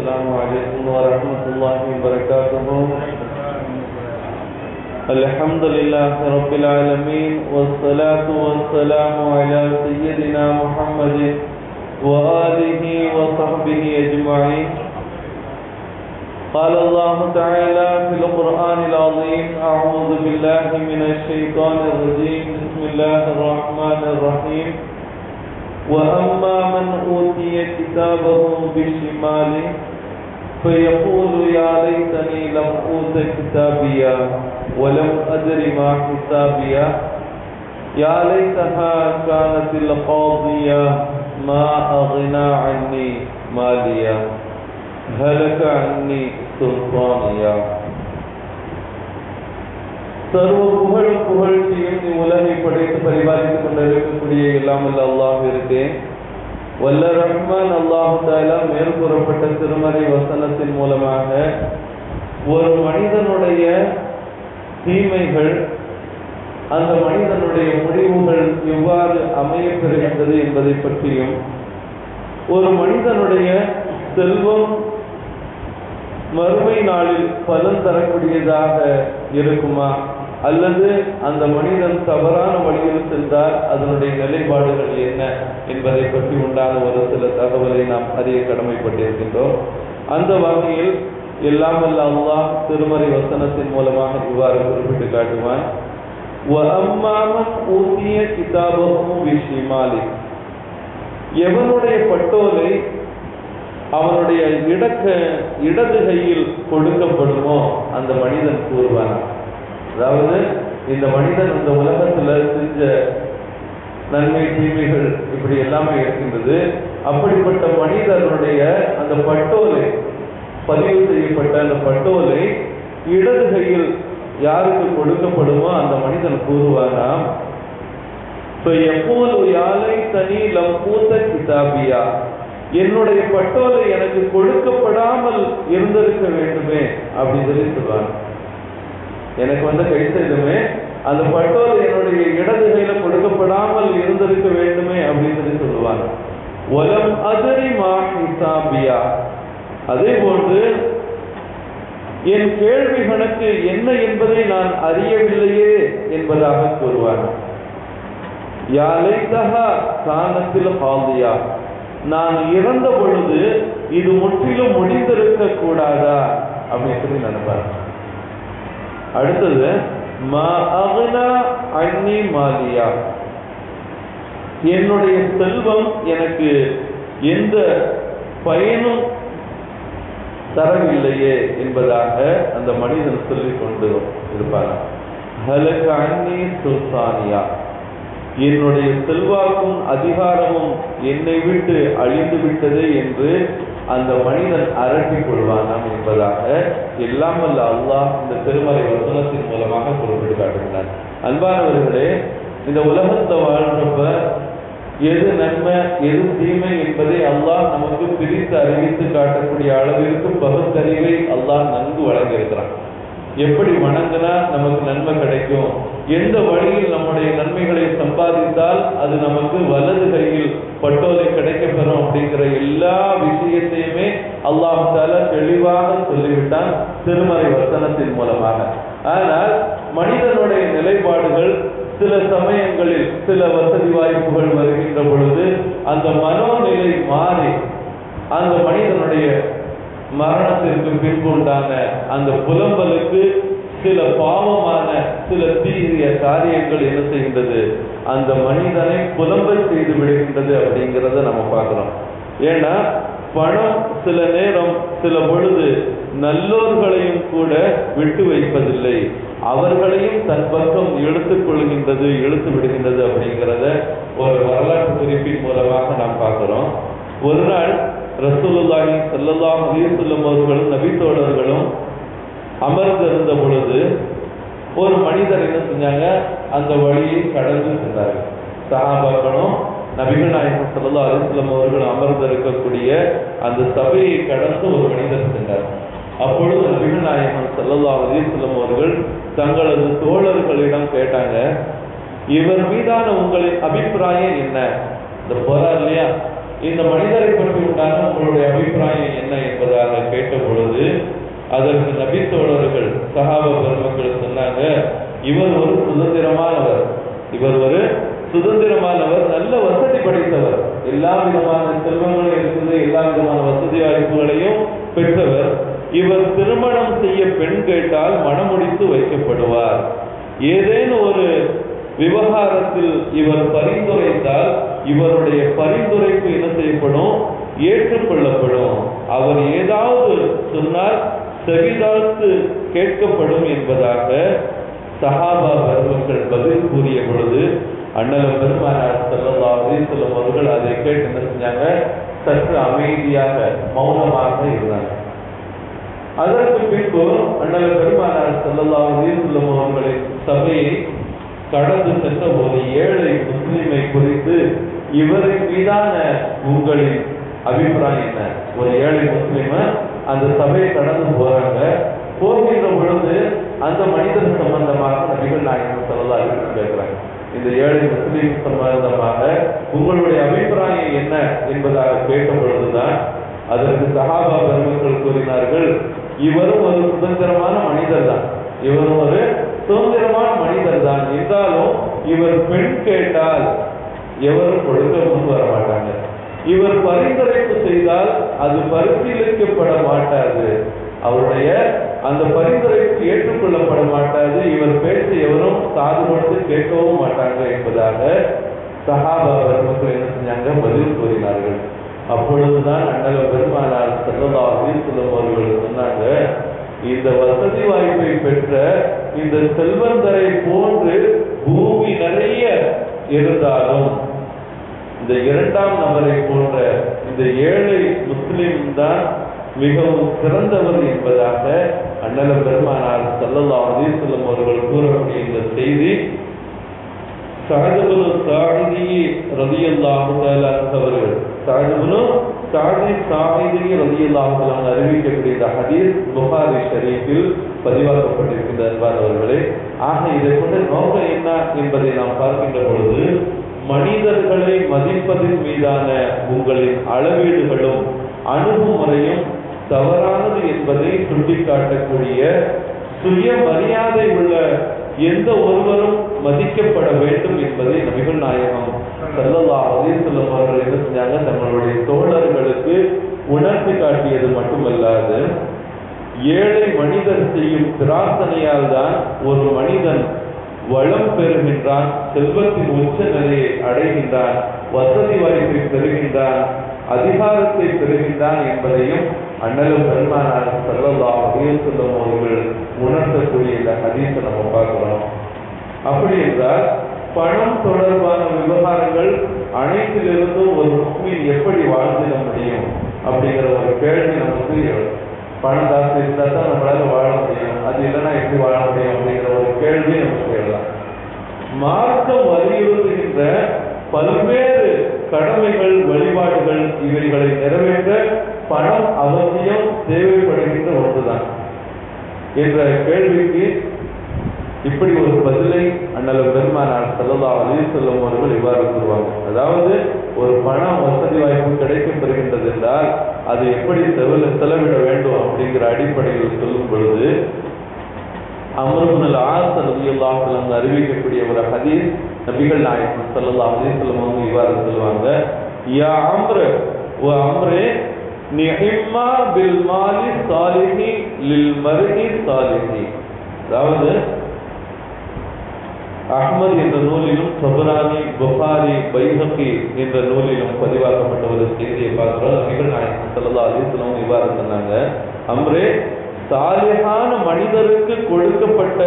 السلام عليكم ورحمة الله وبركاته. الحمد لله رب العالمين، والصلاة والسلام على سيدنا محمد وآله وصحبه أجمعين. قال الله تعالى في القرآن العظيم أعوذ بالله من الشيطان الرجيم، بسم الله الرحمن الرحيم. وأما من أوتي كتابه بشماله فيقول يا ليتني لم أوت كتابيا ولم أدر ما حسابيا يا ليتها كانت القاضية ما أغنى عني ماليا هلك عني سلطانيا சர்வ புகழும் புகழ்ச்சியும் உலகை படைத்து பரிபாலித்துக் கொண்டிருக்கக்கூடிய இல்லாமல் அல்லாஹ் இருக்கேன் வல்ல ரஹ்மான் அல்லாஹு தாலா மேற்கூறப்பட்ட திருமறை வசனத்தின் மூலமாக ஒரு மனிதனுடைய தீமைகள் அந்த மனிதனுடைய முடிவுகள் எவ்வாறு அமையப்பெறுகின்றது என்பதை பற்றியும் ஒரு மனிதனுடைய செல்வம் மறுமை நாளில் பலன் தரக்கூடியதாக இருக்குமா? அல்லது அந்த மனிதன் தவறான வழியில் சென்றால் அதனுடைய நிலைப்பாடுகள் என்ன என்பதை பற்றி உண்டான ஒரு சில தகவலை நாம் அறிய கடமைப்பட்டிருக்கின்றோம். அந்த வகையில் எல்லாம் வல்ல அல்லாஹ் திருமறை வசனத்தின் மூலமாக இவ்வாறு குறிப்பிட்டு காட்டுவான். ஊதிய கிதாபமும் விஷிமாலி எவனுடைய பட்டோலை அவனுடைய இடக்க இடது கையில் கொடுக்கப்படுமோ அந்த மனிதன் கூறுவான். அதாவது இந்த மனிதன் இந்த உலகத்துல செஞ்ச நன்மை தீமைகள் இப்படி எல்லாமே இருக்கின்றது. அப்படிப்பட்ட மனிதனுடைய அந்த பட்டோலை பதிவு செய்யப்பட்ட அந்த பட்டோலை இடது கையில் யாருக்கு கொடுக்கப்படுமோ அந்த மனிதன் கூறுவானாம் எப்போது யாலை தனி லம்பூத்த கிதாபியா? என்னுடைய பட்டோலை எனக்கு கொடுக்கப்படாமல் இருந்திருக்க வேண்டுமே அப்படின்னு சொல்லி சொல்லுவாங்க எனக்கு வந்து கை அந்த பட்டோல் என்னுடைய இடதுகையில கொடுக்கப்படாமல் இருந்திருக்க வேண்டுமே அப்படின்னு சொல்லி சொல்லுவாங்க. ஒலம் அதிரி மா ஹிசாபியா. அதே போன்று என் கேள்வி கணக்கு என்ன என்பதை நான் அறியவில்லையே என்பதாக கூறுவார் யாலைதகா காணத்தில் ஹாலியா நான் இறந்த பொழுது இது முற்றிலும் முடிந்திருக்க கூடாதா அப்படின்னு சொல்லி நினைப்பார் அடுத்தது அன்னி மாலியா. என்னுடைய செல்வம் எனக்கு எந்த பயனும் தரவில்லையே என்பதாக அந்த மனிதன் சொல்லிக் கொண்டு இருப்பாங்க ஹலக அன்னி சுல்தானியா. என்னுடைய செல்வாக்கும் அதிகாரமும் என்னை விட்டு அழிந்து விட்டது என்று அந்த மனிதன் அரட்டிக் கொள்வானாம் என்பதாக எல்லாம் அல்லாஹ் இந்த திருமலை வசனத்தின் மூலமாக குறிப்பிட்டு காட்டுகிறார் அன்பானவர்களே இந்த உலகத்தை வாழ்றப்ப எது நன்மை எது தீமை என்பதை அல்லாஹ் நமக்கு பிரித்து அறிவித்து காட்டக்கூடிய அளவிற்கு பகுத்தறிவை அல்லாஹ் நன்கு வழங்கியிருக்கிறான். எப்படி வணங்கினா நமக்கு நன்மை கிடைக்கும். எந்த வழியில் நம்முடைய நன்மைகளை சம்பாதித்தால் அது நமக்கு வலது கையில் பட்டு அப்படிங்கிற எல்லா விஷயத்தையுமே அல்லாஹால தெளிவாக சொல்லிவிட்டான் திருமறை வசனத்தின் மூலமாக. ஆனால் மனிதனுடைய நிலைப்பாடுகள் சில சமயங்களில் சில வசதி வாய்ப்புகள் வருகின்ற பொழுது அந்த மனோநிலை மாறி அந்த மனிதனுடைய மரணத்திற்கு பின்புண்டான அந்த புலம்பலுக்கு சில பாவமான சில தீரிய காரியங்கள் என்ன செய்கின்றது? அந்த மனிதனை புலம்ப செய்து விடுகின்றது அப்படிங்கிறத நம்ம பார்க்குறோம். ஏன்னா பணம் சில நேரம் சில பொழுது நல்லோர்களையும் கூட விட்டு வைப்பதில்லை. அவர்களையும் தன் பக்கம் எடுத்துக் கொள்கின்றது இழுத்து விடுகின்றது அப்படிங்கிறத ஒரு வரலாற்று குறிப்பின் மூலமாக நாம் பார்க்கிறோம். ஒரு நாள் ரசூலுல்லாஹி செல்லல்லாம் அலைஹி வஸல்லம் அவர்களும் நபி தோழர்களும் அமர்ந்திருந்த பொழுது ஒரு மனிதர் என்ன செஞ்சாங்க? அந்த வழியை கடந்து சென்றார்கள். சஹாபாக்களும் நபிகள் நாயகம் ஸல்லல்லாஹு அலைஹி அவர்கள் அமர்ந்து இருக்கக்கூடிய அந்த சபையை கடந்து ஒரு மனிதர் சென்றார். அப்பொழுது நபிகள் நாயகம் ஸல்லல்லாஹு அலைஹி அவர்கள் தங்களது தோழர்களிடம் கேட்டாங்க இவர் மீதான உங்களின் அபிப்பிராயம் என்ன? இந்த போரா இல்லையா? இந்த மனிதரை பற்றி உண்டான உங்களுடைய அபிப்பிராயம் என்ன? என்பதாக அதற்கு நபி சகாப பெருமக்கள் சொன்னாங்க இவர் ஒரு சுதந்திரமானவர். இவர் ஒரு சுதந்திரமானவர் நல்ல வசதி படைத்தவர். எல்லா விதமான செல்வங்களும் இருக்குது எல்லா விதமான வசதி வாய்ப்புகளையும் பெற்றவர். இவர் திருமணம் செய்ய பெண் கேட்டால் மனமுடித்து வைக்கப்படுவார். ஏதேனும் ஒரு விவகாரத்தில் இவர் பரிந்துரைத்தால் இவருடைய பரிந்துரைப்பு என்ன செய்யப்படும்? ஏற்றுக்கொள்ளப்படும். அவர் ஏதாவது சொன்னால் செவிதாழ்த்து கேட்கப்படும் என்பதாக சஹாபா பெருமக்கள் பதில் கூறிய பொழுது அண்ணலம் பெருமானார் செல்லல்லா செல்லும் அவர்கள் அதை கேட்டு என்ன செஞ்சாங்க? சற்று அமைதியாக மௌனமாக இருந்தாங்க. அதற்கு பின்பு அண்ணல் பெருமானார் செல்லல்லா செல்லும் அவர்களின் சபையை கடந்து சென்ற ஒரு ஏழை முஸ்லிமை குறித்து இவரின் மீதான உங்களின் அபிப்பிராயம் என்ன? ஒரு ஏழை முஸ்லிமை அந்த சபையை கடந்து போறாங்க. போகின்ற பொழுது அந்த மனிதன் சம்பந்தமாக நபிகள் நாயகம் சொல்லலாம் கேட்கிறாங்க. இந்த ஏழை முஸ்லீம் சம்பந்தமாக உங்களுடைய அபிப்பிராயம் என்ன என்பதாக கேட்ட பொழுதுதான் அதற்கு சகாபா பெருமக்கள் கூறினார்கள் இவரும் ஒரு சுதந்திரமான மனிதர் தான். இவரும் ஒரு சுதந்திரமான மனிதர் தான். இருந்தாலும் இவர் பெண் கேட்டால் எவரும் கொடுக்க முன் வர மாட்டாங்க. இவர் பரிந்துரைப்பு செய்தால் அது பரிசீலிக்கப்பட மாட்டாது அவருடைய அந்த பரிந்துரைப்பு ஏற்றுக்கொள்ளப்பட மாட்டாது இவர் பேச்சு எவரும் காது கொடுத்து கேட்கவும் மாட்டாங்க என்பதாக சஹாபா பெருமக்கள் என்ன செஞ்சாங்க? பதில் கூறினார்கள். அப்பொழுதுதான் அண்ணல பெருமானார் செல்லதா சொல்லும் அவர்கள் சொன்னாங்க இந்த வசதி வாய்ப்பை பெற்ற இந்த செல்வந்தரை போன்று பூமி நிறைய இருந்தாலும் இந்த இரண்டாம் நபரை போன்ற இந்த ஏழை முஸ்லிம் தான் மிகவும் சிறந்தவர் என்பதாக அண்ணல பெருமானார் சல்லல்லா அலிசல்லம் அவர்கள் கூறக்கூடிய இந்த செய்தி. சாதுபுனு சாயிதி ரதியல்லாஹு அவர்கள் சாதுபுனு சாதி சாயிதி ரதியல்லாஹு அறிவிக்கக்கூடிய இந்த ஹதீஸ் புகாரி ஷரீஃபில் பதிவாக்கப்பட்டிருக்கின்ற அன்பானவர்களே ஆக இதை கொண்டு நோக்கம் என்ன என்பதை நாம் பார்க்கின்ற பொழுது மனிதர்களை மதிப்பதின் மீதான உங்களின் அளவீடுகளும் அணுகுமுறையும் தவறானது என்பதை சுட்டிக்காட்டக்கூடிய சுய மரியாதை உள்ள எந்த ஒருவரும் மதிக்கப்பட வேண்டும் என்பதை நபிகள் நாயகம் செல்லல்லா அலிசல்லம் அவர்கள் என்ன செஞ்சாங்க? தங்களுடைய தோழர்களுக்கு உணர்த்தி காட்டியது மட்டுமல்லாது ஏழை மனிதர் செய்யும் பிரார்த்தனையால் தான் ஒரு மனிதன் வளம் பெறுகின்றான் செல்வத்தின் உச்ச நிலையை அடைகின்றான் வசதி வாய்ப்பை பெறுகின்றான் அதிகாரத்தை பெறுகின்றான் என்பதையும் அண்ணலும் பெருமானார் செல்லல்லா செல்லும் அவர்கள் உணர்த்தக்கூடிய இந்த ஹதீஸை நம்ம பார்க்கிறோம். அப்படி என்றால் பணம் தொடர்பான விவகாரங்கள் அனைத்திலிருந்தும் ஒரு முஸ்லீம் எப்படி வாழ்ந்திட முடியும் அப்படிங்கிற ஒரு கேள்வி நமக்கு பணம் காசு இருந்தால் தான் நம்மளால வாழ முடியும். அது இல்லைன்னா எப்படி வாழ முடியும் அப்படிங்கிற ஒரு கேள்வி நமக்கு எழலாம் மார்க்கம் வலியுறுத்துகின்ற பல்வேறு கடமைகள் வழிபாடுகள் இவைகளை நிறைவேற்ற பணம் அவசியம் தேவைப்படுகின்ற ஒன்றுதான். என்ற கேள்விக்கு இப்படி ஒரு பதிலை அண்ணல பெருமானார் செல்லதா அலி செல்லும் அவர்கள் இவ்வாறு கூறுவாங்க. அதாவது ஒரு பணம் வசதி வாய்ப்பு கிடைக்கப் பெறுகின்றது என்றால் அது எப்படி செலவு செலவிட வேண்டும் அப்படிங்கிற அடிப்படையில் சொல்லும் பொழுது அமருபுனல் ஆஸ் ரலியல்லாஹு அறிவிக்கக்கூடிய ஒரு ஹதீஸ் நபிகள் நாயகம் ஸல்லல்லாஹு அலைஹி வஸல்லம் அவங்க இவ்வாறு சொல்லுவாங்க. யா அம்ரு ஓ அம்ரே நிஹிம்மா பில் மாலி சாலிஹி லில் மருகி சாலிஹி. அதாவது அஹ்மத் என்ற நூலிலும் சபரானி புகாரி பைஹக்கி என்ற நூலிலும் பதிவாக்கப்பட்ட ஒரு செய்தியை பார்க்கிறோம். நபிகள் நாயகம் ஸல்லல்லாஹு இவ்வாறு சொன்னாங்க. அம்ரே சாலிகான மனிதருக்கு கொடுக்கப்பட்ட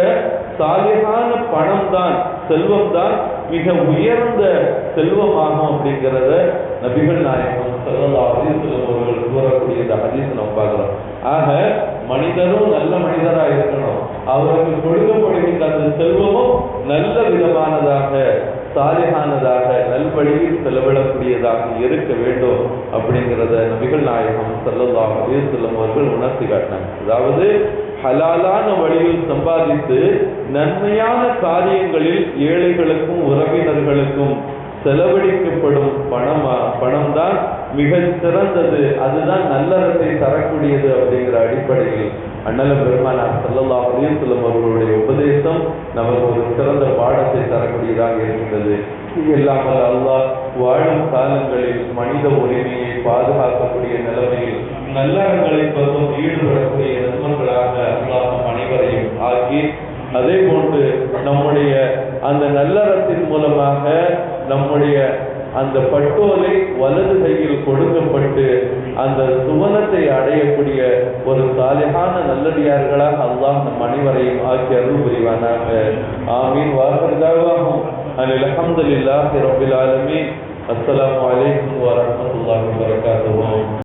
சாலிகான பணம் தான் செல்வம் தான் மிக உயர்ந்த செல்வமாகும் அப்படிங்கிறத நபிகள் நாயகம் ஸல்லல்லாஹு அலைஹி அவர்கள் கூறக்கூடிய இந்த ஹதீஸ் நம்ம பார்க்கிறோம். ஆக மனிதரும் நல்ல மனிதராக இருக்கணும். அவருக்கு கொடுக்கப்படுகின்ற அந்த செல்வமும் நல்ல விதமானதாக சாலிகானதாக நல்வழியில் செலவிடக்கூடியதாக இருக்க வேண்டும் அப்படிங்கிறத நபிகள் நாயகம் ஸல்லல்லாஹு செல்லும் அவர்கள் உணர்த்தி காட்டினாங்க. அதாவது ஹலாலான வழியில் சம்பாதித்து நன்மையான காரியங்களில் ஏழைகளுக்கும் உறவினர்களுக்கும் செலவழிக்கப்படும் பணம் பணம்தான் மிக சிறந்தது அதுதான் நல்லறத்தை தரக்கூடியது அப்படிங்கிற அடிப்படையில் அண்ணல பெருமானார் செல்லல்லா அலைஹி அவர்களுடைய உபதேசம் நமக்கு ஒரு சிறந்த பாடத்தை தரக்கூடியதாக இருக்கின்றது. இது இல்லாமல் அல்லாஹ் வாழும் காலங்களில் மனித உரிமையை பாதுகாக்கக்கூடிய நிலைமையில் நல்லறங்களை பருவம் ஈடுபடக்கூடிய நண்பர்களாக அல்லாஹ் அனைவரையும் ஆக்கி அதே போன்று நம்முடைய அந்த நல்லறத்தின் மூலமாக நம் அந்த பட்டோலை வலது கையில் கொடுக்கப்பட்டு அந்த சுவனத்தை அடையக்கூடிய ஒரு சாலிகான நல்லடியார்களாக அல்லாஹ் நம் அனைவரையும் ஆக்கி அருள் புரிவானாக. ஆமீன். வாசர்தாவாகும் அனில் அல்ஹம்துலில்லாஹி ரபில் ஆலமீன். அஸ்லாம் வலைக்கம் வரமத்துல்லாஹி வரகாத்துவோம்